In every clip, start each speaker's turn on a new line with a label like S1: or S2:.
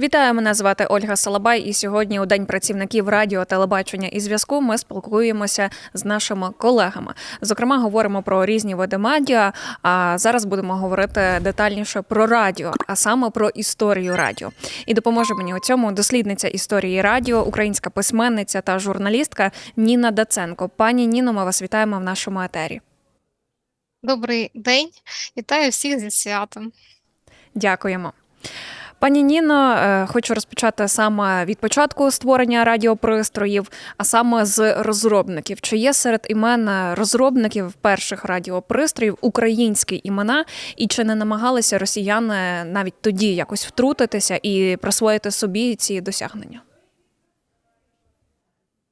S1: Вітаю, мене звати Ольга Салабай. І сьогодні, у день працівників радіо, телебачення і зв'язку, ми спілкуємося з нашими колегами. Зокрема, говоримо про різні види медіа. А зараз будемо говорити детальніше про радіо, а саме про історію радіо. І допоможе мені у цьому дослідниця історії радіо, українська письменниця та журналістка Ніна Даценко. Пані Ніно, ми вас вітаємо в нашому етері.
S2: Добрий день, вітаю всіх зі святом.
S1: Дякуємо. Пані Ніно, е, хочу розпочати саме від початку створення радіопристроїв, а саме з розробників. Чи є серед імен розробників перших радіопристроїв українські імена, і чи не намагалися росіяни навіть тоді якось втрутитися і присвоїти собі ці досягнення?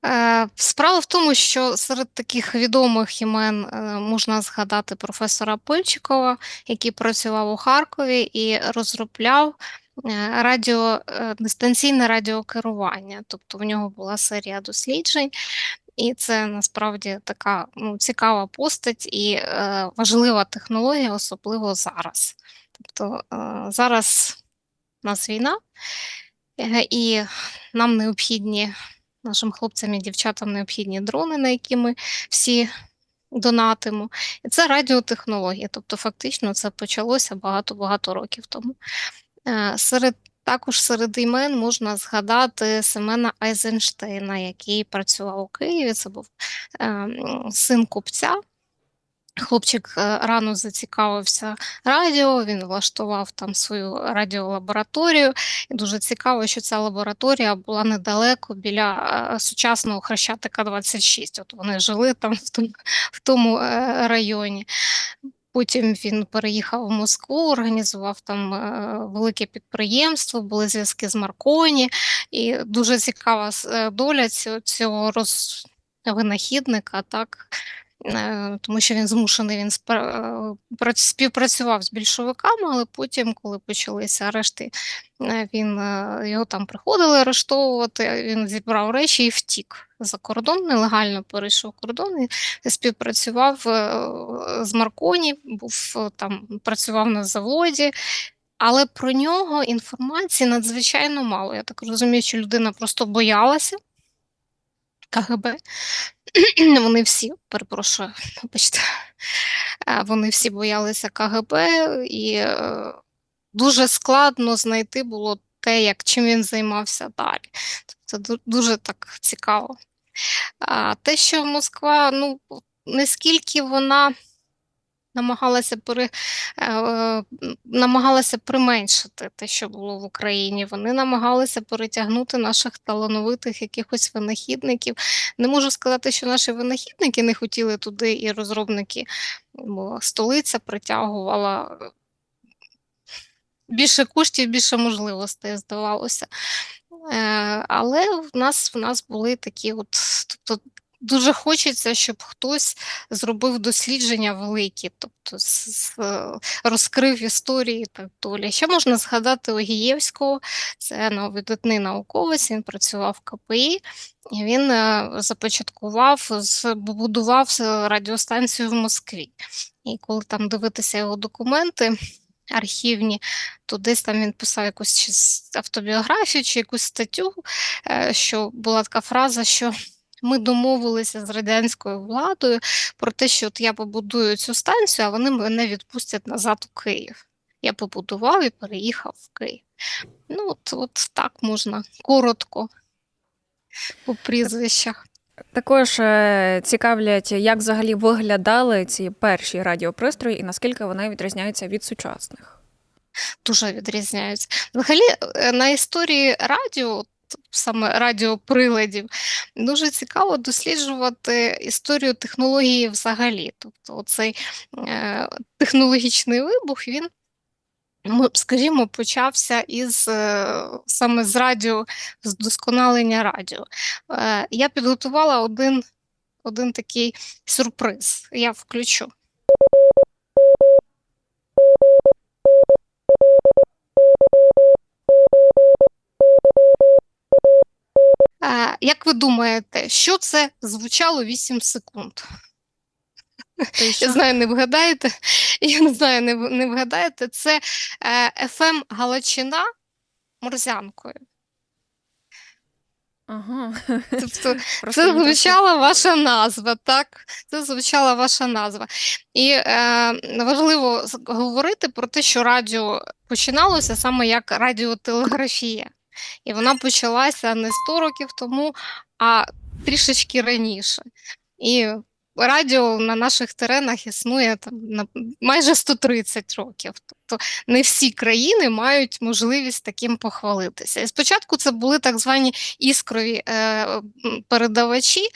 S2: Е, Справа в тому, що серед таких відомих імен е, можна згадати професора Пильчикова, який працював у Харкові і розробляв е, радіо, е, дистанційне радіокерування. Тобто в нього була серія досліджень, і це насправді така ну, цікава постать і е, важлива технологія, особливо зараз. Тобто е, зараз у нас війна, е, і нам необхідні. Нашим хлопцям і дівчатам необхідні дрони, на які ми всі донатимо. І це радіотехнологія. Тобто, фактично, це почалося багато-багато років тому. Е, Серед також серед імен можна згадати Семена Айзенштейна, який працював у Києві. Це був е, син купця. Хлопчик е, рано зацікавився радіо, він влаштував там свою радіолабораторію. І дуже цікаво, що ця лабораторія була недалеко біля е, сучасного Хрещатика 26. От вони жили там в тому, в тому районі. Потім він переїхав в Москву, організував там е, велике підприємство, були зв'язки з Марконі, і дуже цікава е, доля цього, роз... винахідника, так, тому що він змушений, він е, співпрацював з більшовиками, але потім, коли почалися арешти, е, він, е, його там приходили арештовувати, він зібрав речі і втік за кордон, нелегально перейшов кордон і співпрацював е, з Марконі, був е, там, працював на заводі. Але про нього інформації надзвичайно мало. Я так розумію, що людина просто боялася КГБ. Вони всі, перепрошую, вибачте, вони всі боялися КГБ, і е, дуже складно знайти було те, як чим він займався далі. Це дуже так цікаво. А те, що Москва, ну, наскільки вона намагалася е, е, намагалася применшити те, що було в Україні. Вони намагалися перетягнути наших талановитих якихось винахідників. Не можу сказати, що наші винахідники не хотіли туди, і розробники, бо столиця притягувала е, більше коштів, більше можливостей, здавалося. Е, але в нас, в нас були такі от, тобто дуже хочеться, щоб хтось зробив дослідження великі, тобто е, розкрив історії і так далі. Ще можна згадати Огієвського, це ну, видатний науковець, він працював в КПІ, і він е, започаткував, збудував радіостанцію в Москві. І коли там дивитися його документи архівні, то десь там він писав якусь автобіографію чи якусь статтю, е, що була така фраза, що ми домовилися з радянською владою про те, що от я побудую цю станцію, а вони мене відпустять назад у Київ. Я побудував і переїхав в Київ. Ну, от, от так можна коротко по прізвищах.
S1: Також е, цікавлять, як взагалі виглядали ці перші радіопристрої і наскільки вони відрізняються від сучасних.
S2: дуже відрізняються. Взагалі, е, на історії радіо, от саме радіоприладів, дуже цікаво досліджувати історію технології взагалі. Тобто, оцей е, технологічний вибух, він. Ми, скажімо, почався із е, саме з радіо, з вдосконалення радіо. Е, я підготувала один, один такий сюрприз. Я включу. Як ви думаєте, що це звучало 8 секунд? Я знаю, не вгадаєте. Я не знаю, не, не вгадаєте. Це е, FM Галичина морзянкою.
S1: Ага.
S2: Тобто це звучала ваша назва, так? Це звучала ваша назва. І е, важливо говорити про те, що радіо починалося саме як радіотелеграфія. І вона почалася не 100 років тому, а трішечки раніше. І радіо на наших теренах існує там на майже 130 років. Тобто не всі країни мають можливість таким похвалитися. І спочатку це були так звані іскрові е, передавачі.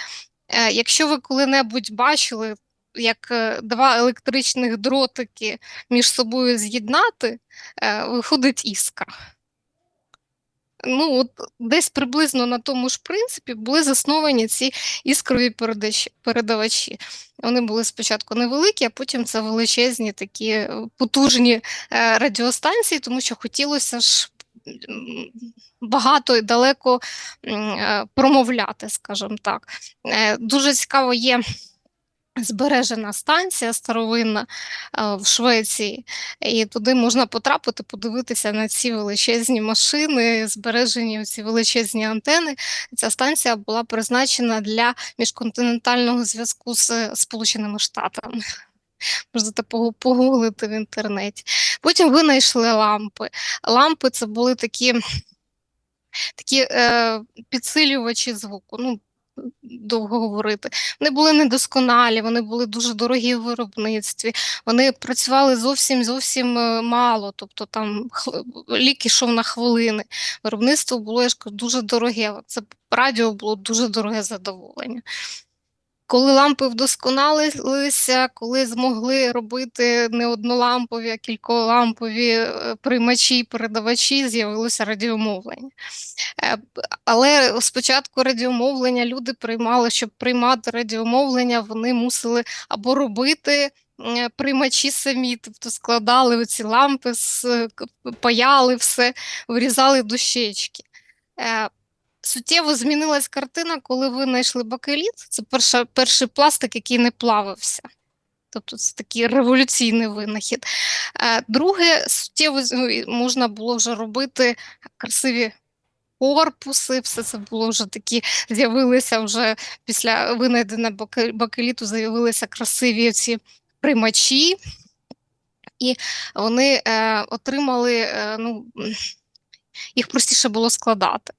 S2: Е, якщо ви коли-небудь бачили, як е, два електричних дротики між собою з'єднати, е, виходить іскра. Ну, от десь приблизно на тому ж принципі були засновані ці іскрові передавачі. Вони були спочатку невеликі, а потім це величезні такі е, потужні е, радіостанції, тому що хотілося ж багато і далеко е, промовляти, скажімо так. Дуже цікаво є збережена станція старовинна е, в Швеції, і туди можна потрапити, подивитися на ці величезні машини, збережені ці величезні антени. Ця станція була призначена для міжконтинентального зв'язку з Сполученими Штатами. Можете погуглити в інтернеті. Потім винайшли лампи. Лампи це були такі, такі е, підсилювачі звуку. Ну, довго говорити. Вони були недосконалі, вони були дуже дорогі в виробництві. Вони працювали зовсім зовсім е, мало, тобто там лік ішов на хвилини. Виробництво було я ж кажу, дуже дороге. Це радіо було дуже дороге задоволення. Коли лампи вдосконалилися, коли змогли робити не однолампові, а кільколампові е, приймачі і передавачі, з'явилося радіомовлення. Е, Але спочатку радіомовлення люди приймали, щоб приймати радіомовлення, вони мусили або робити е, приймачі самі, тобто складали оці лампи, паяли все, вирізали дощечки. Суттєво змінилась картина, коли винайшли бакеліт. Це перша, перший пластик, який не плавився. Тобто це такий революційний винахід. Е, Друге, суттєво ну, можна було вже робити красиві корпуси, все це було вже такі, з'явилися вже після винайдення бакеліту, з'явилися красиві ці приймачі, і вони е, отримали, е, ну, їх простіше було складати.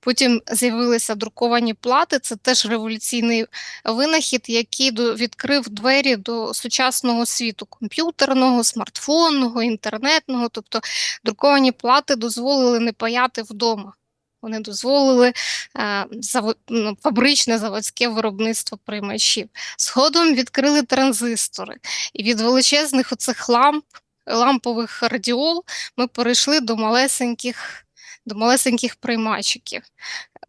S2: Потім з'явилися друковані плати, це теж революційний винахід, який відкрив двері до сучасного світу комп'ютерного, смартфонного, інтернетного. Тобто друковані плати дозволили не паяти вдома. Вони дозволили е, заво- ну, фабричне заводське виробництво приймачів. Згодом відкрили транзистори, і від величезних оцих ламп, лампових радіол ми перейшли до малесеньких, до малесеньких приймачиків.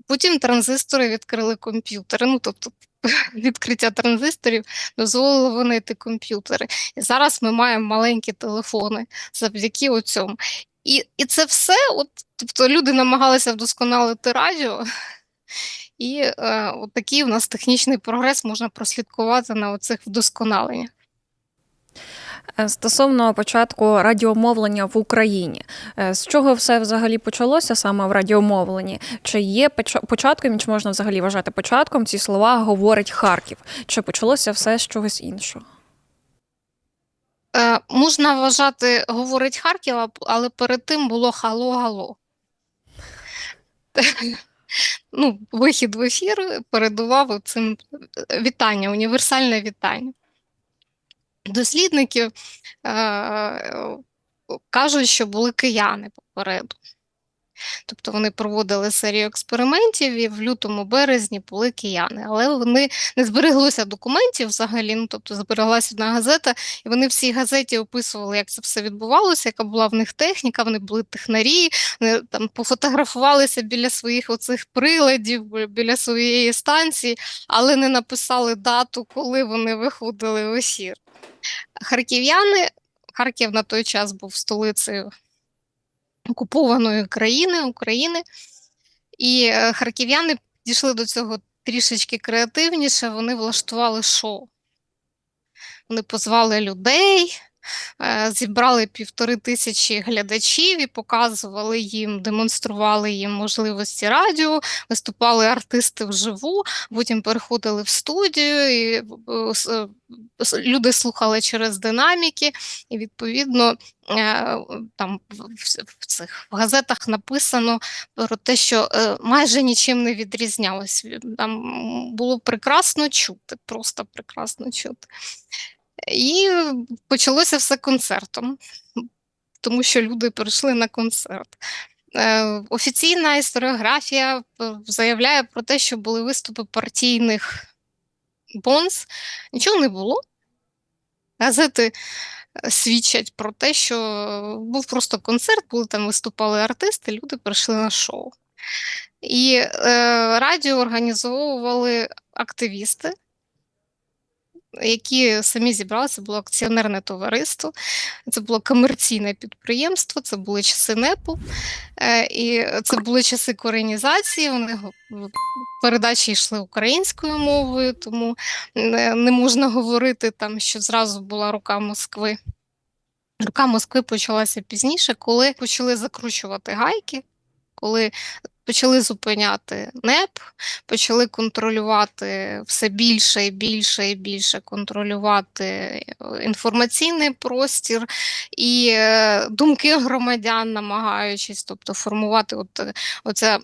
S2: Потім транзистори відкрили комп'ютери. Ну, тобто відкриття транзисторів дозволило винайти комп'ютери. І зараз ми маємо маленькі телефони завдяки оцьому. І, і це все, от, тобто люди намагалися вдосконалити радіо, і е, от такий у нас технічний прогрес можна прослідкувати на оцих вдосконаленнях.
S1: Е, Стосовно початку радіомовлення в Україні, Е, з чого все взагалі почалося саме в радіомовленні? Чи є початком, чи можна взагалі вважати початком ці слова говорить Харків? Чи почалося все з чогось іншого?
S2: Е, можна вважати, говорить Харків, але перед тим було хало-гало. Ну, вихід в ефір передував цим вітання, універсальне вітання. Дослідники е, кажуть, що були кияни попереду. Тобто вони проводили серію експериментів, і в лютому березні були кияни, але вони не збереглося документів взагалі. Ну тобто збереглася одна газета, і вони в цій газеті описували, як це все відбувалося, яка була в них техніка. Вони були технарі, вони там пофотографувалися біля своїх оцих приладів, біля своєї станції, але не написали дату, коли вони виходили в ефір. Харків'яни, Харків на той час був столицею окупованої країни України, і е, харків'яни дійшли до цього трішечки креативніше, вони влаштували шоу. Вони позвали людей, зібрали півтори тисячі глядачів і показували їм, демонстрували їм можливості радіо, виступали артисти вживу, потім переходили в студію, і е, е, люди слухали через динаміки, і відповідно е, там в, цих в газетах написано про те, що е, майже нічим не відрізнялось. Від- Там було прекрасно чути, просто прекрасно чути. І почалося все концертом, тому що люди прийшли на концерт. Е, Офіційна історіографія е, заявляє про те, що були виступи партійних бонз. Нічого не було. Газети е, свідчать про те, що був просто концерт, коли там виступали артисти, люди прийшли на шоу. І е, радіо організовували активісти, які самі зібралися, було акціонерне товариство, це було комерційне підприємство, це були часи НЕПу, е, і це були часи коренізації. В- передачі йшли українською мовою, тому не можна говорити там, що зразу була рука Москви. Рука Москви почалася пізніше, коли почали закручувати гайки, коли почали зупиняти НЕП, почали контролювати все більше і більше і більше контролювати е, інформаційний простір і е, думки громадян, намагаючись, тобто формувати от, е, оце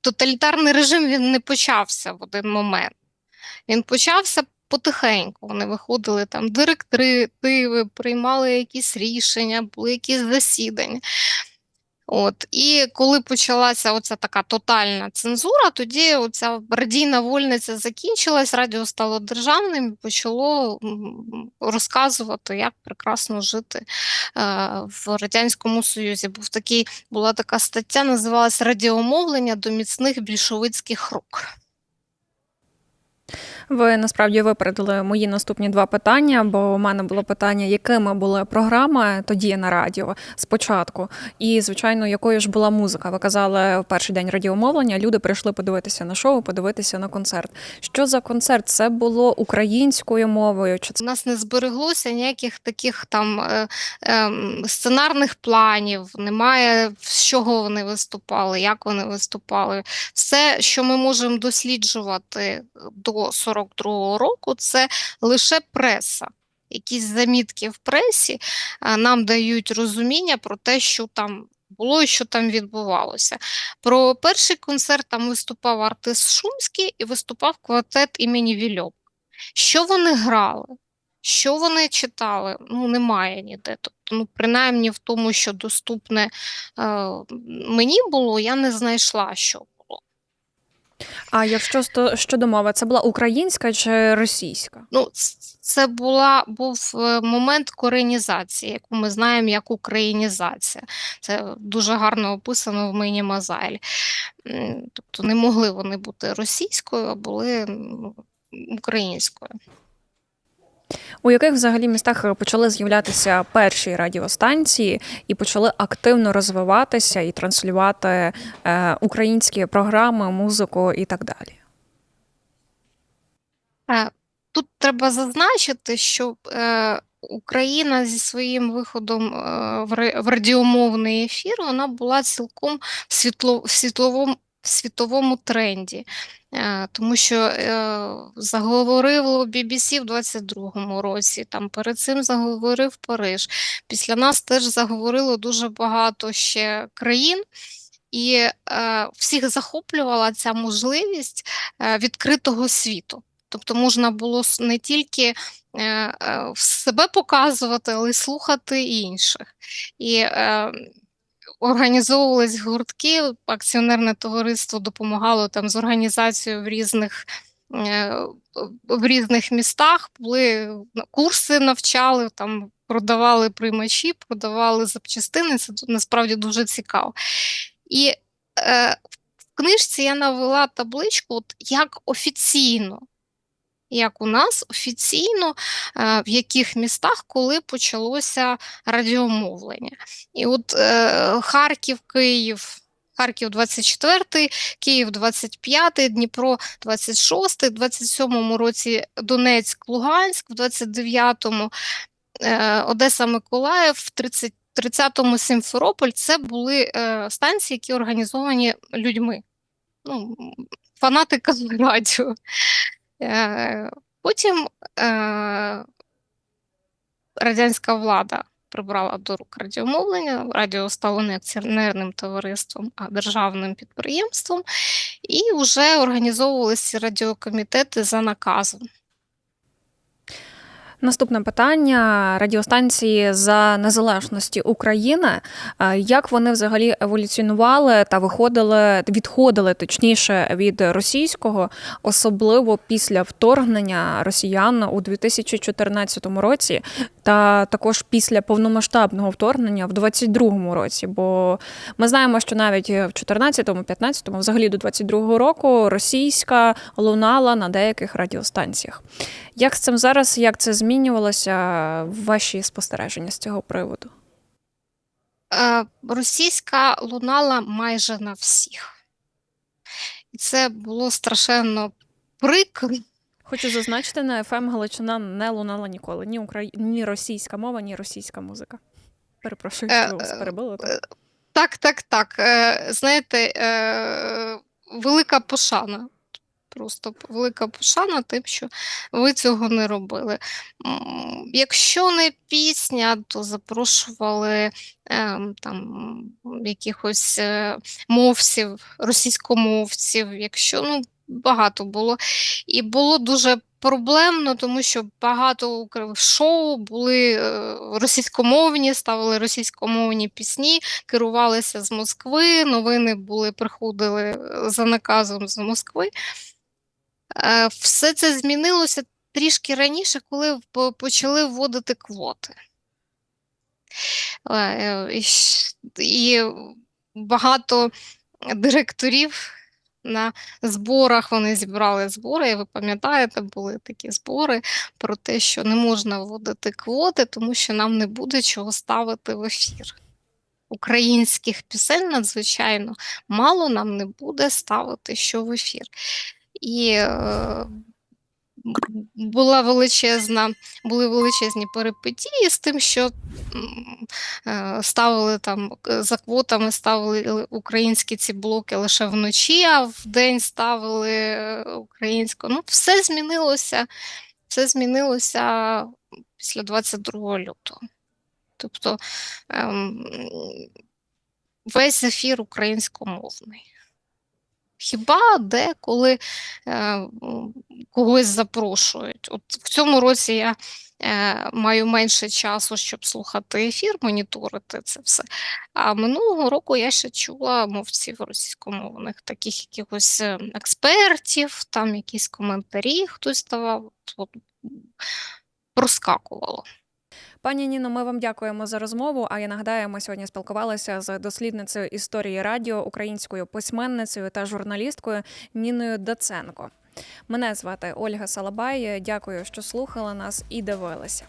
S2: тоталітарний режим він не почався в один момент. Він почався потихеньку. Вони виходили там директиви, приймали якісь рішення, були якісь засідання. От, і коли почалася оця така тотальна цензура, тоді оця радійна вольниця закінчилась, радіо стало державним і почало розказувати, як прекрасно жити е, в Радянському Союзі. Був такий, була така стаття, називалась Радіомовлення до міцних більшовицьких рук.
S1: Ви насправді випередили мої наступні два питання, бо у мене було питання, якими були програми тоді на радіо спочатку, і звичайно, якою ж була музика. Ви казали в перший день радіомовлення. Люди прийшли подивитися на шоу, подивитися на концерт. Що за концерт? Це було українською мовою? Чи це
S2: У нас не збереглося ніяких таких там е, ем, сценарних планів, немає з чого вони виступали, як вони виступали. Все, що ми можемо досліджувати до 42-го року, це лише преса. Якісь замітки в пресі нам дають розуміння про те, що там було і що там відбувалося. Про перший концерт там виступав артист Шумський і виступав квартет імені Вільоп. Що вони грали? Що вони читали? Ну, немає ніде. Тобто, ну, принаймні в тому, що доступне е, мені було, я не знайшла, що.
S1: А якщо щодо мови, це була українська чи російська?
S2: Ну, це була, був е, момент коренізації, яку ми знаємо як українізація. Це дуже гарно описано в Мені Мазайль. Тобто не могли вони бути російською, а були українською.
S1: У яких взагалі містах почали з'являтися перші радіостанції і почали активно розвиватися і транслювати е, українські програми, музику і так далі?
S2: Е, Тут треба зазначити, що е, Україна зі своїм виходом в радіомовний ефір вона була цілком в світловому, в світовому тренді, Е, тому що е, заговорило BBC в 22-му році, там перед цим заговорив Париж. Після нас теж заговорило дуже багато ще країн. І е, всіх захоплювала ця можливість е, відкритого світу. Тобто можна було не тільки е, е, себе показувати, але й слухати інших. І е, організовувались гуртки, акціонерне товариство допомагало там з організацією в різних. е, В різних містах були курси, навчали, там продавали приймачі, продавали запчастини. Це насправді дуже цікаво. І е, в книжці я навела табличку, от як офіційно, як у нас офіційно, е, в яких містах, коли почалося радіомовлення. І от е, Харків, Київ. Харків 24, Київ 25, Дніпро 26, в 27 році Донецьк, Луганськ, в 29-му е, Одеса Миколаїв, 30, 30-му Сімферополь це були станції, які організовані людьми. Ну, фанатиками радіо. Е, Потім е, радянська влада прибрала до рук радіомовлення, радіо стало не акціонерним товариством, а державним підприємством, і вже організовувалися радіокомітети за наказом.
S1: Наступне питання радіостанції за незалежності України. Е, Як вони взагалі еволюціонували та виходили, відходили точніше від російського, особливо після вторгнення росіян у 2014 році, та також після повномасштабного вторгнення в 2022 році? Бо ми знаємо, що навіть в 2014, 15 взагалі до 2022 року російська лунала на деяких радіостанціях. Як з цим зараз, як це змінювалося ваші спостереження з цього приводу?
S2: Е, Російська лунала майже на всіх. І це було страшенно прикро.
S1: Хочу зазначити, на FM Галичина не лунала ніколи. Ні, Украї... ні російська мова, ні російська музика. Перепрошую,
S2: Е,
S1: що вас
S2: е,
S1: перебила.
S2: е, Так, так, так. Е, Знаєте, е, велика пошана. Просто велика пошана тим, що ви цього не робили. Якщо не пісня, то запрошували ем, там якихось е, мовців, російськомовців, якщо ну, багато було. І було дуже проблемно, тому що багато шоу були е, російськомовні, ставили російськомовні пісні, керувалися з Москви, новини були, приходили е, за наказом з Москви. Е, Все це змінилося трішки раніше, коли почали вводити квоти. Е, е, І, багато директорів на зборах вони зібрали збори, і ви пам'ятаєте, були такі збори про те, що не можна вводити квоти, тому що нам не буде чого ставити в ефір. Українських пісень надзвичайно мало нам не буде ставити що в ефір. І е, була величезна, були величезні перипетії з тим, що е, ставили там е, за квотами ставили українські ці блоки лише вночі, а вдень ставили е, українську. Ну, все змінилося, все змінилося після 22 лютого. Тобто ем, весь ефір українськомовний. Хіба деколи е, когось запрошують? От в цьому році я е, маю менше часу, щоб слухати ефір, моніторити це все. А минулого року я ще чула мовців російськомовних, таких якихось е, експертів, там якісь коментарі хтось давав. От, проскакувало.
S1: Пані Ніно, ми вам дякуємо за розмову. А я нагадаю, ми сьогодні спілкувалися з дослідницею історії радіо, українською письменницею та журналісткою Ніною Даценко. Мене звати Ольга Салабай. Дякую, що слухали нас і дивилися.